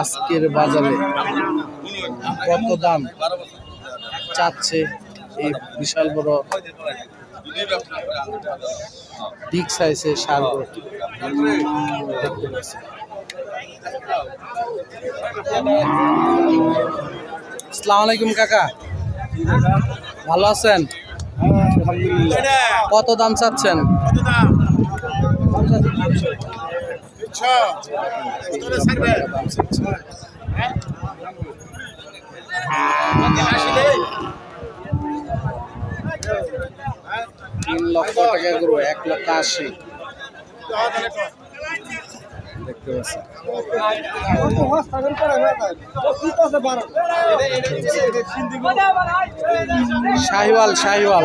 আজকের বাজারে কত দাম চাচ্ছে এই বিশাল বড় বিগ সাইজের সার দেখতে আসসালামু আলাইকুম কাকা। ভালো আছেন? কত দাম চাচ্ছেন? তিন লক্ষ টাকা গরু এক লক্ষ আশি। দেখতে শাহিওয়াল শাহিওয়াল।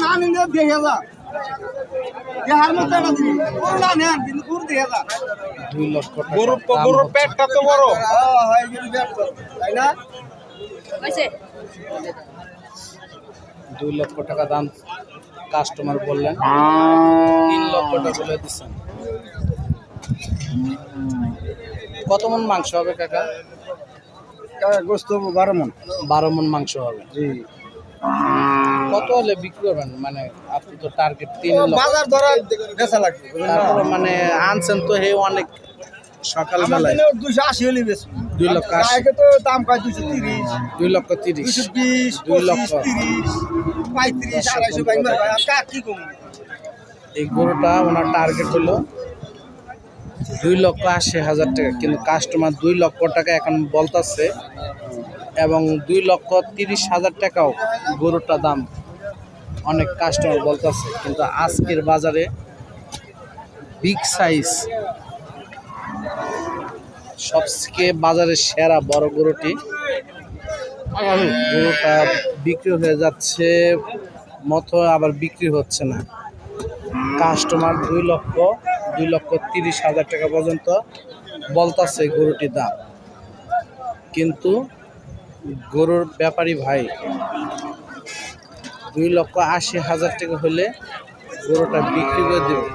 না নিলে মতো নেন, কিন্তু গুড় গরুর গরুর পেটটা তো বড়। হ্যাঁ, তাই না? দুই লক্ষ টাকা দাম কাস্টমার বললেন। তিন লক্ষ টাকা বলে দিচ্ছেন। কত মন মাংস হবে কাকা? গোস্ত বারো মন। বারো মন মাংস হবে। জি। কত হলে বিক্রি করবেন? মানে আপনি তো টার্গেট তিন বাজার ধরা বেচা লাগবে তারপরে মানে আনছেন তো হে অনেক সকালবেলায় দুশো আশি হলে বেশ দুই লক্ষ আশি। তো দাম পায় দুশো তিরিশ। দুই লক্ষ তিরিশ। দুশো বিশ দুই লক্ষ। তিরিশ পঁয়ত্রিশ আড়াইশো কি কম এই গরুটা ওনার টার্গেট হলো দুই লক্ষ আশি হাজার টাকা। কিন্তু কাস্টমার দুই লক্ষ টাকা এখন বলতাছে এবং দুই লক্ষ তিরিশ হাজার টাকাও গরুটা দাম অনেক কাস্টমার বলতেছে। কিন্তু আজকের বাজারে বিগ সাইজ সবথেকে বাজারে সেরা বড় গরুটি গরুটা বিক্রি হয়ে যাচ্ছে, মতো আবার বিক্রি হচ্ছে না। কাস্টমার দুই লক্ষ দুই লক্ষ তিরিশ হাজার টাকা পর্যন্ত বলতাছে গরুটির দাম। কিন্তু গরুর ব্যাপারী ভাই, দুই লক্ষ আশি হাজার টাকা হলে গরুটা বিক্রি করে দেবে।